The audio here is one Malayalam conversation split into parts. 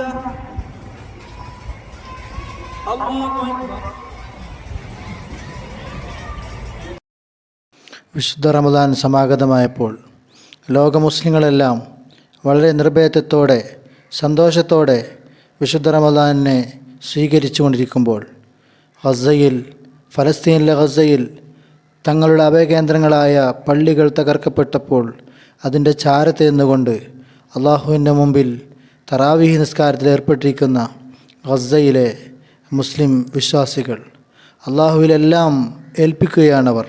حمده الله أكبر വിശുദ്ധ റമദാൻ സമാഗതമായപ്പോൾ ലോക മുസ്ലിങ്ങളെല്ലാം വളരെ നിർഭയത്വത്തോടെ സന്തോഷത്തോടെ വിശുദ്ധ റമദാനിനെ സ്വീകരിച്ചു കൊണ്ടിരിക്കുമ്പോൾ ഗസയിൽ ഫലസ്തീനിലെ ഗസയിൽ തങ്ങളുടെ അഭയകേന്ദ്രങ്ങളായ പള്ളികൾ തകർക്കപ്പെട്ടപ്പോൾ അതിൻ്റെ ചാരത്ത് നിന്നുകൊണ്ട് അള്ളാഹുവിൻ്റെ മുമ്പിൽ തറാവീഹ് നിസ്കാരത്തിൽ ഏർപ്പെട്ടിരിക്കുന്ന ഗസയിലെ മുസ്ലിം വിശ്വാസികൾ അള്ളാഹുവിലെല്ലാം ഏൽപ്പിക്കുകയാണവർ.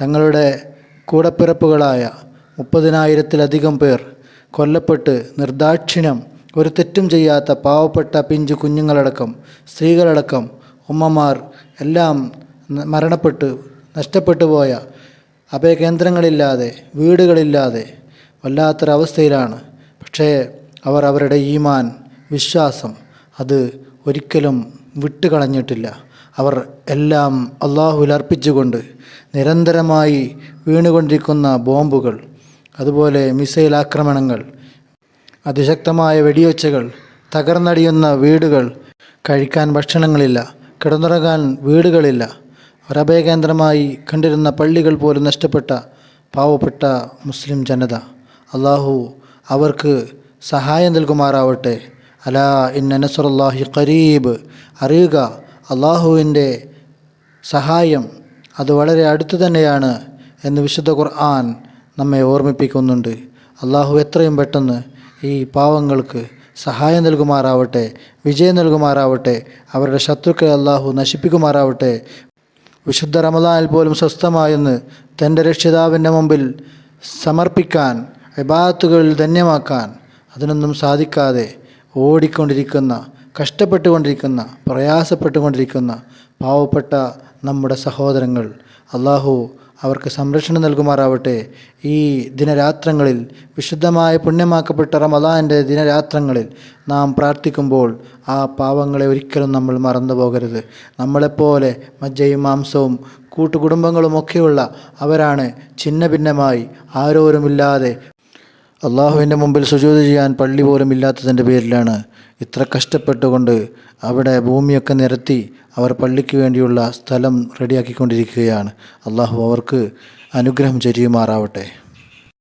തങ്ങളുടെ കൂടപ്പിറപ്പുകളായ മുപ്പതിനായിരത്തിലധികം പേർ കൊല്ലപ്പെട്ട് നിർദാക്ഷിണ്യം ഒരു തെറ്റും ചെയ്യാത്ത പാവപ്പെട്ട പിഞ്ചു കുഞ്ഞുങ്ങളടക്കം സ്ത്രീകളടക്കം ഉമ്മമാർ എല്ലാം മരണപ്പെട്ട് നഷ്ടപ്പെട്ടു പോയ അഭയകേന്ദ്രങ്ങളില്ലാതെ വീടുകളില്ലാതെ വല്ലാത്തൊരവസ്ഥയിലാണ്. പക്ഷേ അവർ അവരുടെ ഈമാൻ വിശ്വാസം അത് ഒരിക്കലും വിട്ടുകളഞ്ഞിട്ടില്ല. അവർ എല്ലാം അള്ളാഹുവിൽ അർപ്പിച്ചുകൊണ്ട് നിരന്തരമായി വീണുകൊണ്ടിരിക്കുന്ന ബോംബുകൾ അതുപോലെ മിസൈൽ ആക്രമണങ്ങൾ അതിശക്തമായ വെടിയൊച്ചകൾ തകർന്നടിയുന്ന വീടുകൾ കഴിക്കാൻ ഭക്ഷണങ്ങളില്ല കിടന്നുറങ്ങാൻ വീടുകളില്ല ഒരഭയകേന്ദ്രമായി കണ്ടിരുന്ന പള്ളികൾ പോലും നഷ്ടപ്പെട്ട പാവപ്പെട്ട മുസ്ലിം ജനത. അള്ളാഹു അവർക്ക് സഹായം നൽകുമാറാവട്ടെ. അലാ ഇന്ന നസറുല്ലാഹി ഖരീബ്. അറിയുക അള്ളാഹുവിന്റെ സഹായം അത് വളരെ അടുത്തു തന്നെയാണ് എന്ന് വിശുദ്ധ ഖുർആൻ നമ്മെ ഓർമ്മിപ്പിക്കുന്നുണ്ട്. അള്ളാഹു എത്രയും പെട്ടെന്ന് ഈ പാവങ്ങൾക്ക് സഹായം നൽകുമാറാവട്ടെ വിജയം നൽകുമാറാവട്ടെ അവരുടെ ശത്രുക്കളെ അള്ളാഹു നശിപ്പിക്കുമാറാവട്ടെ. വിശുദ്ധ റമദാനിൽ പോലും സ്വസ്ഥമായെന്ന് തന്റെ രക്ഷിതാവിന്റെ മുമ്പിൽ സമർപ്പിക്കാൻ വിഭാഗത്തുകളിൽ ധന്യമാക്കാൻ അതിനൊന്നും സാധിക്കാതെ ഓടിക്കൊണ്ടിരിക്കുന്ന കഷ്ടപ്പെട്ടുകൊണ്ടിരിക്കുന്ന പ്രയാസപ്പെട്ടുകൊണ്ടിരിക്കുന്ന പാവപ്പെട്ട നമ്മുടെ സഹോദരങ്ങൾ. അള്ളാഹു അവർക്ക് സംരക്ഷണം നൽകുമാറാവട്ടെ. ഈ ദിനരാത്രങ്ങളിൽ വിശുദ്ധമായ പുണ്യമാക്കപ്പെട്ട റമദാന്റെ ദിനരാത്രങ്ങളിൽ നാം പ്രാർത്ഥിക്കുമ്പോൾ ആ പാവങ്ങളെ ഒരിക്കലും നമ്മൾ മറന്നു പോകരുത്. നമ്മളെപ്പോലെ മജ്ജയും മാംസവും കൂട്ടുകുടുംബങ്ങളും ഒക്കെയുള്ള അവരാണ് ചിന്ന ഭിന്നമായി ആരോരുമില്ലാതെ അള്ളാഹുവിന്റെ മുമ്പിൽ സുജൂത് ചെയ്യാൻ പള്ളി പോലും ഇല്ലാത്തതിന്റെ പേരിലാണ് ഇത്ര കഷ്ടപ്പെട്ടുകൊണ്ട് അവിടെ ഭൂമിയൊക്കെ നിരത്തി അവർ പള്ളിക്ക് വേണ്ടിയുള്ള സ്ഥലം റെഡിയാക്കിക്കൊണ്ടിരിക്കുകയാണ്. അള്ളാഹു അവർക്ക് അനുഗ്രഹം ചൊരിയുമാറാവട്ടെ